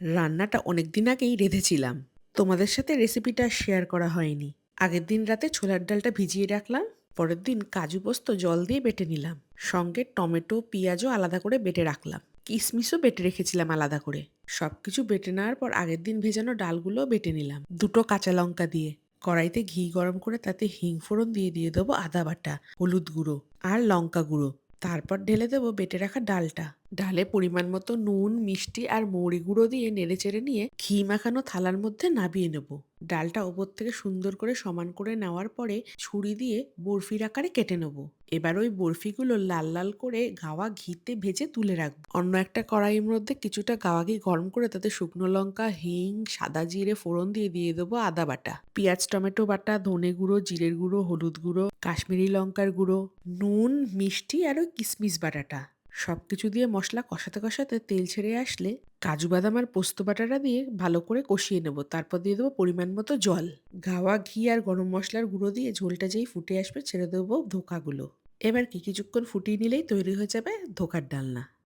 রান্নাটা অনেক দিন আগেই রেঁধেছিলাম। তোমাদের সাথে রেসিপিটা শেয়ার করা হয়নি। আগের দিন রাতে ছোলার ডালটা ভিজিয়ে রাখলাম, পরের দিন কাজু পোস্ত জল দিয়ে বেটে নিলাম। সঙ্গে টমেটো, পেঁয়াজও আলাদা করে বেটে রাখলাম। কিশমিশও বেটে রেখেছিলাম আলাদা করে। সব কিছু বেটে নেওয়ার পর আগের দিন ভেজানো ডালগুলো বেটে নিলাম। দুটো কাঁচা লঙ্কা দিয়ে। কড়াইতে ঘি গরম করে তাতে হিং ফোড়ন দিয়ে দিয়ে দেবো আদা বাটা, হলুদ গুঁড়ো আর লঙ্কা গুঁড়ো। তারপর ঢেলে দেবো বেটে রাখা ডালটা। ডালে পরিমাণ মতো নুন, মিষ্টি আর মৌরি গুঁড়ো দিয়ে নেড়ে চেড়ে নিয়ে ঘি মাখানো থালার মধ্যে নাবিয়ে নেব। ডালটা ওপর থেকে সুন্দর করে সমান করে নেওয়ার পরে ছুরি দিয়ে বরফির আকারে কেটে নেব। এবার ওই বরফিগুলো লাল লাল করে গাওয়া ঘিতে ভেজে তুলে রাখব। অন্য একটা কড়াইয়ের মধ্যে কিছুটা গাওয়া ঘি গরম করে তাতে শুকনো লঙ্কা, হিং, সাদা জিরে, ফোড়ন দিয়ে দিয়ে দেবো আদা বাটা। পেঁয়াজ, টমেটো বাটা, ধনে গুঁড়ো, জিরের গুঁড়ো, হলুদ গুঁড়ো, কাশ্মীরি লঙ্কার গুঁড়ো, নুন, মিষ্টি আর ওই কিশমিশ বাটাটা। সব কিছু দিয়ে মশলা কষাতে কষাতে তেল ছেড়ে আসলে কাজু বাদাম আর পোস্ত বাটাটা দিয়ে ভালো করে কষিয়ে নেব। তারপর দিয়ে দেবো পরিমাণ মতো জল। গাওয়া ঘি আর গরম মশলার গুঁড়ো দিয়ে ঝোলটা যেই ফুটে আসবে ছেড়ে দেবো ধোকাগুলো। এবার কি কিছুক্ষণ ফুটিয়ে নিলেই তৈরি হয়ে যাবে ধোকার ডালনা।